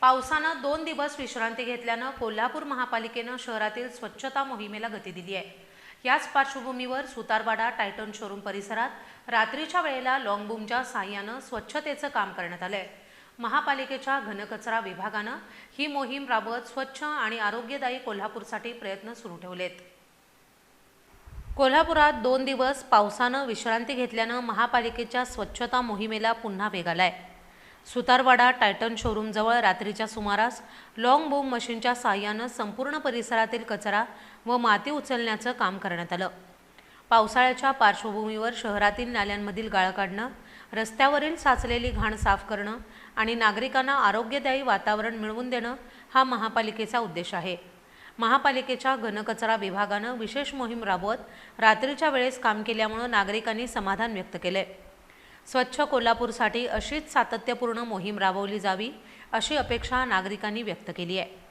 पावसानं दोन दिवस विश्रांती घेतल्यानं कोल्हापूर महापालिकेनं शहरातील स्वच्छता मोहिमेला गती दिली आहे. याच पार्श्वभूमीवर सुतारवाडा टायटन शोरूम परिसरात रात्रीच्या वेळेला लॉंगबूमच्या साह्यानं स्वच्छतेचं काम करण्यात आलंय. महापालिकेच्या घनकचरा विभागानं ही मोहीम राबवत स्वच्छ आणि आरोग्यदायी कोल्हापूरसाठी प्रयत्न सुरू ठेवलेत. कोल्हापुरात दोन दिवस पावसानं विश्रांती घेतल्यानं महापालिकेच्या स्वच्छता मोहिमेला पुन्हा वेग आलाय. सुतारवाडा टायटन शोरूमजवळ रात्रीच्या सुमारास लॉंग बूम मशीनच्या साह्यानं संपूर्ण परिसरातील कचरा व माती उचलण्याचं काम करण्यात आलं. पावसाळ्याच्या पार्श्वभूमीवर शहरातील नाल्यांमधील गाळ काढणं रस्त्यावरील साचलेली घाण साफ करणं आणि नागरिकांना आरोग्यदायी वातावरण मिळवून देणं हा महापालिकेचा उद्देश आहे. महापालिकेच्या घनकचरा विभागानं विशेष मोहीम राबवत रात्रीच्या वेळेस काम केल्यामुळं नागरिकांनी समाधान व्यक्त केले स्वच्छ कोल्हापूरसाठी अशीच सातत्यपूर्ण मोहीम राबवली जावी अशी अपेक्षा नागरिकांनी व्यक्त केली आहे.